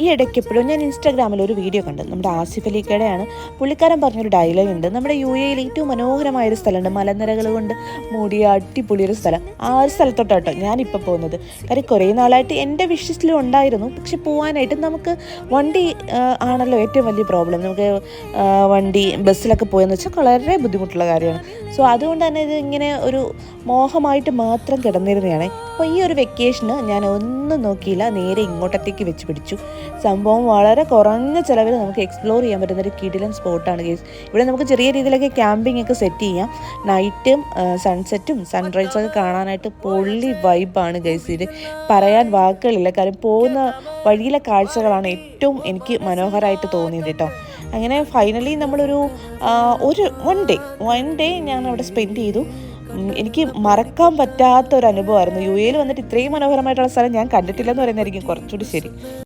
ഈ ഇടയ്ക്ക് എപ്പോഴും ഞാൻ ഇൻസ്റ്റാഗ്രാമിൽ ഒരു വീഡിയോ കണ്ടു. നമ്മുടെ ആസിഫ് അലിക്കയുടെയാണ് പുള്ളിക്കാരൻ പറഞ്ഞൊരു ഡയലോഗ് ഉണ്ട്. നമ്മുടെ യു എയിൽ ഏറ്റവും മനോഹരമായ ഒരു സ്ഥലമുണ്ട്. മലനിരകൾ കൊണ്ട് മൂടിയ അടിപൊളിയൊരു സ്ഥലം. ആ ഒരു സ്ഥലത്തോട്ടോ ഞാനിപ്പോൾ പോകുന്നത്. കാര്യം കുറേ നാളായിട്ട് എന്റെ വിഷസിലും ഉണ്ടായിരുന്നു. പക്ഷെ പോകാനായിട്ട് നമുക്ക് വണ്ടി ആണല്ലോ ഏറ്റവും വലിയ പ്രോബ്ലം നമുക്ക് വണ്ടി ബസ്സിലൊക്കെ പോയെന്ന് വെച്ചാൽ വളരെ ബുദ്ധിമുട്ടുള്ള കാര്യമാണ്. സോ അതുകൊണ്ട് തന്നെ ഇത് ഇങ്ങനെ ഒരു മോഹമായിട്ട് മാത്രം കിടന്നിരുന്നതാണ്. അപ്പോൾ ഈ ഒരു വെക്കേഷന് ഞാൻ ഒന്നും നോക്കിയില്ല. നേരെ ഇങ്ങോട്ടത്തേക്ക് വെച്ച് പിടിച്ചു. സംഭവം വളരെ കുറഞ്ഞ ചിലവിൽ നമുക്ക് എക്സ്പ്ലോർ ചെയ്യാൻ പറ്റുന്ന ഒരു കിടിലൻ സ്പോട്ടാണ് ഗേസ് ഇവിടെ നമുക്ക് ചെറിയ രീതിയിലൊക്കെ ക്യാമ്പിംഗ് ഒക്കെ സെറ്റ് ചെയ്യാം. നൈറ്റും സൺസെറ്റും സൺറൈസും ഒക്കെ കാണാനായിട്ട് പൊള്ളി വൈബാണ് ഗൈസ് ഇത്. പറയാൻ വാക്കുകളില്ല. കാര്യം പോകുന്ന വഴിയിലെ കാഴ്ചകളാണ് ഏറ്റവും എനിക്ക് മനോഹരമായിട്ട് തോന്നിയത് കേട്ടോ. അങ്ങനെ ഫൈനലി നമ്മളൊരു ഒരു വൺ ഡേ വൺ ഡേ ഞാൻ അവിടെ സ്പെൻഡ് ചെയ്തു. എനിക്ക് മറക്കാൻ പറ്റാത്ത ഒരു അനുഭവമായിരുന്നു. യു എയിൽ വന്നിട്ട് ഇത്രയും മനോഹരമായിട്ടുള്ള സ്ഥലം ഞാൻ കണ്ടിട്ടില്ലെന്ന് പറയുന്നതായിരിക്കും കുറച്ചുകൂടി ശരി.